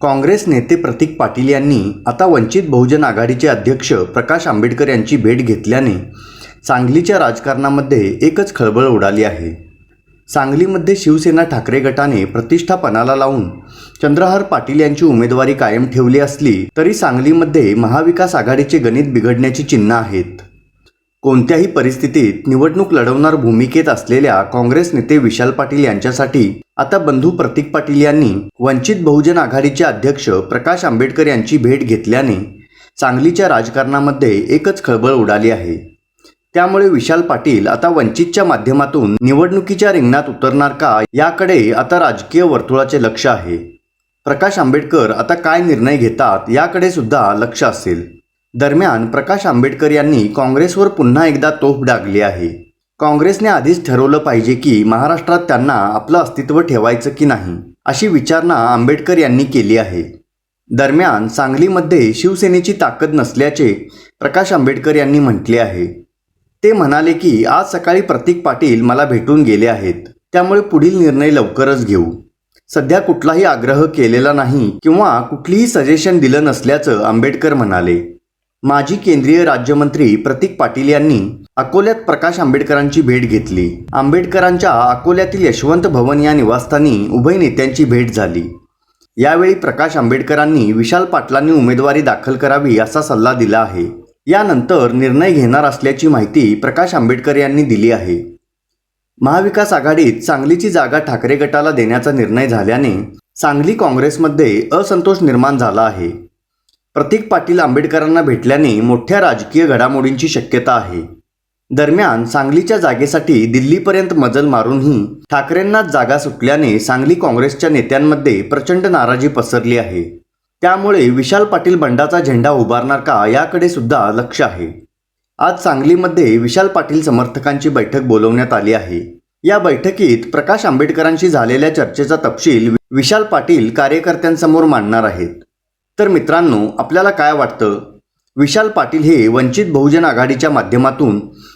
काँग्रेस नेते प्रतीक पाटील यांनी आता वंचित बहुजन आघाडीचे अध्यक्ष प्रकाश आंबेडकर यांची भेट घेतल्याने सांगलीच्या राजकारणामध्ये एकच खळबळ उडाली आहे. सांगलीमध्ये शिवसेना ठाकरे गटाने प्रतिष्ठापणाला लावून चंद्रहार पाटील यांची उमेदवारी कायम ठेवली असली तरी सांगलीमध्ये महाविकास आघाडीचे गणित बिघडण्याची चिन्ह आहेत. कोणत्याही परिस्थितीत निवडणूक लढवणार भूमिकेत असलेल्या काँग्रेस नेते विशाल पाटील यांच्यासाठी आता बंधू प्रतीक पाटील यांनी वंचित बहुजन आघाडीचे अध्यक्ष प्रकाश आंबेडकर यांची भेट घेतल्याने सांगलीच्या राजकारणामध्ये एकच खळबळ उडाली आहे. त्यामुळे विशाल पाटील आता वंचितच्या माध्यमातून निवडणुकीच्या रिंगणात उतरणार का याकडे आता राजकीय वर्तुळाचे लक्ष आहे. प्रकाश आंबेडकर आता काय निर्णय घेतात याकडे सुद्धा लक्ष असेल. दरम्यान प्रकाश आंबेडकर यांनी काँग्रेसवर पुन्हा एकदा तोफ डागली आहे. काँग्रेसने आधीच ठरवलं पाहिजे की महाराष्ट्रात त्यांना आपलं अस्तित्व ठेवायचं की नाही अशी विचारणा आंबेडकर यांनी केली आहे. दरम्यान सांगलीमध्ये शिवसेनेची ताकद नसल्याचे प्रकाश आंबेडकर यांनी म्हटले आहे. ते म्हणाले की आज सकाळी प्रतीक पाटील मला भेटून गेले आहेत त्यामुळे पुढील निर्णय लवकरच घेऊ. सध्या कुठलाही आग्रह केलेला नाही किंवा कुठलीही सजेशन दिलं नसल्याचं आंबेडकर म्हणाले. माजी केंद्रीय राज्यमंत्री प्रतीक पाटील यांनी अकोल्यात प्रकाश आंबेडकरांची भेट घेतली. आंबेडकरांच्या अकोल्यातील यशवंत भवन या निवासस्थानी उभय नेत्यांची भेट झाली. यावेळी प्रकाश आंबेडकरांनी विशाल पाटलांनी उमेदवारी दाखल करावी असा सल्ला दिला आहे. यानंतर निर्णय घेणार असल्याची माहिती प्रकाश आंबेडकर यांनी दिली आहे. महाविकास आघाडीत सांगलीची जागा ठाकरे गटाला देण्याचा निर्णय झाल्याने सांगली काँग्रेसमध्ये असंतोष निर्माण झाला आहे. प्रतीक पाटील आंबेडकरांना भेटल्याने मोठ्या राजकीय घडामोडींची शक्यता आहे. दरम्यान सांगलीच्या जागेसाठी दिल्लीपर्यंत मजल मारूनही ठाकरेंनाच जागा सुटल्याने सांगली काँग्रेसच्या नेत्यांमध्ये प्रचंड नाराजी पसरली आहे. त्यामुळे विशाल पाटील बंडाचा झेंडा उभारणार का याकडे सुद्धा लक्ष आहे. आज सांगलीमध्ये विशाल पाटील समर्थकांची बैठक बोलवण्यात आली आहे. या बैठकीत प्रकाश आंबेडकरांशी झालेल्या चर्चेचा तपशील विशाल पाटील कार्यकर्त्यांसमोर मांडणार आहेत. तर मित्रांनो आपल्याला काय वाटतं? विशाल पाटील हे वंचित बहुजन आघाडीच्या माध्यमातून